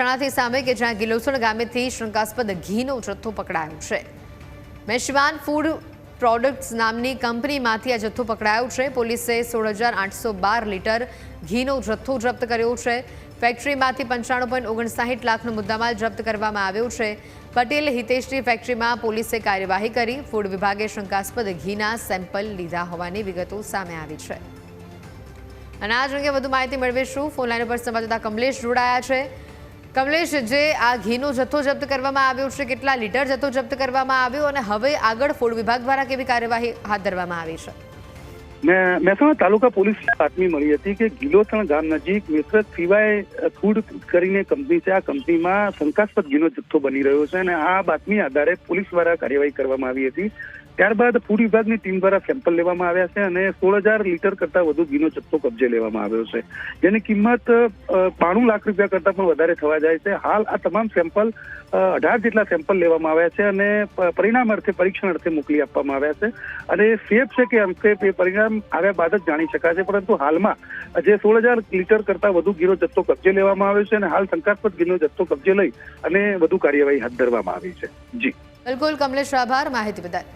તણાથી સામે કે જ્યાં ગિલોસણ ગામેથી શંકાસ્પદ ઘીનો જથ્થો પકડાયો છે. મેશવાન ફૂડ પ્રોડક્ટ્સ નામની કંપનીમાંથી આ જથ્થો પકડાયો છે. પોલીસે સોળ હજાર આઠસો બાર લીટર ઘીનો જથ્થો જપ્ત કર્યો છે. ફેક્ટરીમાંથી પંચાણું પોઈન્ટ ઓગણસાહીઠ લાખનો મુદ્દામાલ જપ્ત કરવામાં આવ્યો છે. પટેલ હિતેશની ફેક્ટરીમાં પોલીસે કાર્યવાહી કરી. ફૂડ વિભાગે શંકાસ્પદ ઘીના સેમ્પલ લીધા હોવાની વિગતો સામે આવી છે. અને આ અંગે વધુ માહિતી મેળવીશું. ફોનલાઈન પર સંવાદદાતા કમલેશ જોડાયા છે. કમલેશ, જે આ ઘીનો જથ્થો જપ્ત કરવામાં આવ્યો છે, કેટલા લીટર જથ્થો જપ્ત કરવામાં આવ્યો અને હવે આગળ ફૂડ વિભાગ દ્વારા કેવી કાર્યવાહી હાથ ધરવામાં આવી છે? મહેસાણા તાલુકા પોલીસને બાતમી મળી હતી કે ગિલોથણ ગામ નજીક મિશ્રત સિવાય ફૂડ કરીને કંપની છે. આ કંપનીમાં શંકાસ્પદ ઘીનો જથ્થો બની રહ્યો છે અને આ બાતમી આધારે પોલીસ દ્વારા કાર્યવાહી કરવામાં આવી હતી. ત્યારબાદ ફૂડ વિભાગની ટીમ દ્વારા સેમ્પલ લેવામાં આવ્યા છે અને સોળ હજાર લીટર કરતા વધુ ઘીનો જથ્થો કબજે લેવામાં આવ્યો છે. જેની કિંમત બાણું લાખ રૂપિયા કરતા પણ વધારે થવા જાય છે. હાલ આ તમામ સેમ્પલ અઢાર જેટલા સેમ્પલ લેવામાં આવ્યા છે અને પરિણામ અર્થે પરીક્ષણ અર્થે મોકલી આપવામાં આવ્યા છે. અને સેફ છે કે અનસેફ એ પરિણામ આવ્યા બાદ જ જાણી શકાશે, પરંતુ હાલમાં જે સોળ હજાર લીટર કરતા વધુ ગીરો જથ્થો કબજે લેવામાં આવ્યો છે અને હાલ શંકાસ્પદ ગીરો જથ્થો કબજે લઈ અને વધુ કાર્યવાહી હાથ ધરવામાં આવી છે. જી. બિલકુલ, કમલેશ, આભાર. માહિતી બદલ.